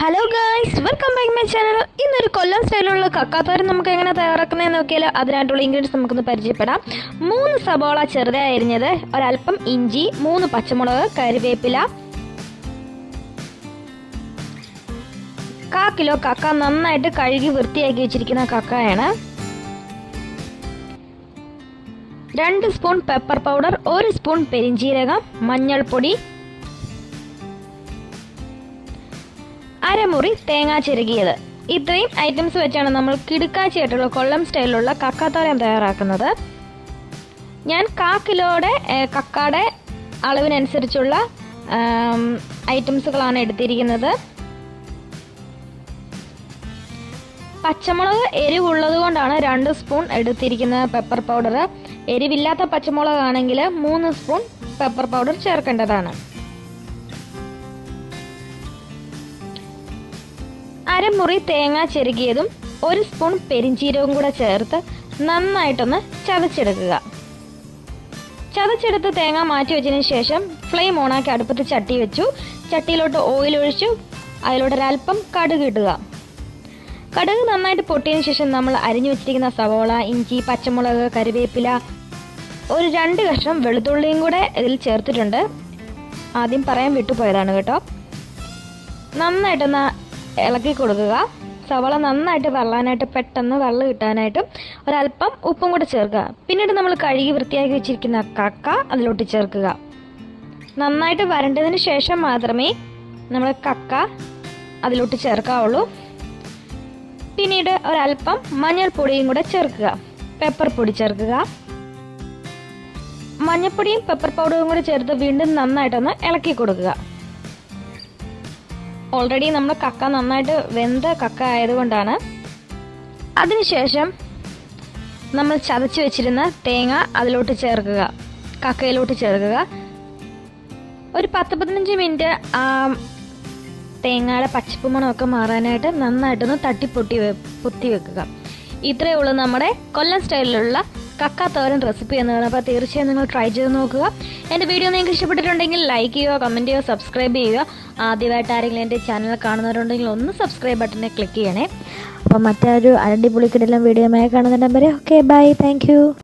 Hello guys welcome back my channel ഇന്നൊരു കൊല്ലം സ്റ്റൈലുള്ള കക്കാത്തോരൻ നമുക്ക് എങ്ങനെ തയ്യാറാക്കുന്നതെന്ന് നോക്കിയാൽ അതിനായിട്ടുള്ള ഇൻഗ്രീഡിയൻസ് നമുക്കൊന്ന് പരിചയപ്പെടാം. മൂന്ന് സബോള ചെറുതായി അരിഞ്ഞത് ഒരല്പം ഇഞ്ചി മൂന്ന് പച്ചമുളക് കറിവേപ്പില കാ കിലോ കക്ക നന്നായിട്ട് കഴുകി വൃത്തിയാക്കി വെച്ചിരിക്കുന്ന കക്കയാണ്. രണ്ട് സ്പൂൺ പെപ്പർ പൗഡർ ഒരു സ്പൂൺ പെരിഞ്ചീരകം മഞ്ഞൾപ്പൊടി അരമുറി തേങ്ങ ചിരകിയത്. ഇത്രയും ഐറ്റംസ് വെച്ചാണ് നമ്മൾ കിടുക്കാച്ചിയായിട്ടുള്ള കൊല്ലം സ്റ്റൈലിലുള്ള കക്കാത്തോരൻ തയ്യാറാക്കുന്നത്. ഞാൻ കാ കിലോയുടെ കക്കാടെ അളവിനനുസരിച്ചുള്ള ഐറ്റംസുകളാണ് എടുത്തിരിക്കുന്നത്. പച്ചമുളക് എരിവുള്ളത് കൊണ്ടാണ് രണ്ട് സ്പൂൺ എടുത്തിരിക്കുന്നത് പെപ്പർ പൗഡർ എരിവില്ലാത്ത പച്ചമുളകാണെങ്കിൽ മൂന്ന് സ്പൂൺ പെപ്പർ പൗഡർ ചേർക്കേണ്ടതാണ്. അരമുറി തേങ്ങ ചെരുകിയതും ഒരു സ്പൂൺ പെരിഞ്ചീരവും കൂടെ ചേർത്ത് നന്നായിട്ടൊന്ന് ചതച്ചെടുക്കുക. ചതച്ചെടുത്ത് തേങ്ങ മാറ്റി വെച്ചതിന് ശേഷം ഫ്ലെയിം ഓണാക്കി അടുപ്പത്ത് ചട്ടി വെച്ചു. ചട്ടിയിലോട്ട് ഓയിൽ ഒഴിച്ചു. അതിലോട്ട് ഒരൽപ്പം കടുക് ഇടുക. കടുക് നന്നായിട്ട് പൊട്ടിയതിന് ശേഷം നമ്മൾ അരിഞ്ഞു വെച്ചിരിക്കുന്ന സവോള ഇഞ്ചി പച്ചമുളക് കറിവേപ്പില ഒരു രണ്ട് കഷ്ണം വെളുത്തുള്ളിയും കൂടെ ഇതിൽ ചേർത്തിട്ടുണ്ട്. ആദ്യം പറയാൻ വിട്ടുപോയതാണ് കേട്ടോ. നന്നായിട്ടൊന്ന് ഇളക്കി കൊടുക്കുക. സവാള നന്നായിട്ട് വെള്ളാനായിട്ട് പെട്ടെന്ന് വെള്ളം കിട്ടാനായിട്ടും ഒരല്പം ഉപ്പും കൂടെ ചേർക്കുക. പിന്നീട് നമ്മൾ കഴുകി വൃത്തിയാക്കി വെച്ചിരിക്കുന്ന കക്ക അതിലോട്ട് ചേർക്കുക. നന്നായിട്ട് വരണ്ടതിന് ശേഷം മാത്രമേ നമ്മൾ കക്ക അതിലോട്ട് ചേർക്കാവുള്ളൂ. പിന്നീട് ഒരല്പം മഞ്ഞൾപ്പൊടിയും കൂടെ ചേർക്കുക. പെപ്പർ പൊടി ചേർക്കുക. മഞ്ഞൾപ്പൊടിയും പെപ്പർ പൗഡറും കൂടെ ചേർത്ത് വീണ്ടും നന്നായിട്ടൊന്ന് ഇളക്കി കൊടുക്കുക. ഓൾറെഡി നമ്മുടെ കക്ക നന്നായിട്ട് വെന്ത കക്ക ആയതുകൊണ്ടാണ്. അതിനുശേഷം നമ്മൾ ചതച്ച് വെച്ചിരുന്ന തേങ്ങ അതിലോട്ട് ചേർക്കുക. കക്കയിലോട്ട് ചേർക്കുക. ഒരു പത്ത് പതിനഞ്ച് മിനിറ്റ് ആ തേങ്ങയുടെ പച്ചപ്പ് മണമൊക്കെ മാറാനായിട്ട് നന്നായിട്ടൊന്ന് തട്ടിപ്പൊട്ടി പൊത്തി വെക്കുക. ഇത്രയേ ഉള്ളൂ നമ്മുടെ കൊല്ലം സ്റ്റൈലിലുള്ള കക്ക തോരൻ റെസിപ്പി എന്നതാണ് അപ്പോൾ തീർച്ചയായും നിങ്ങൾ ട്രൈ ചെയ്ത് നോക്കുക. എന്റെ വീഡിയോ നിങ്ങൾക്ക് ഇഷ്ടപ്പെട്ടിട്ടുണ്ടെങ്കിൽ ലൈക്ക് ചെയ്യുക കമന്റ് ചെയ്യുക സബ്സ്ക്രൈബ് ചെയ്യുക. ആദ്യമായിട്ട് ആരെങ്കിലും എന്റെ ചാനൽ കാണുന്നവരുണ്ടെങ്കിൽ ഒന്ന് സബ്സ്ക്രൈബ് ബട്ടനെ ക്ലിക്ക് ചെയ്യണേ. അപ്പോൾ മറ്റൊരു അരണ്ടി പുളിക്കിടെല്ലാം വീഡിയോമായി കാണുന്ന കാണുന്നുണ്ടെങ്കിൽ ഓക്കെ ബൈ താങ്ക്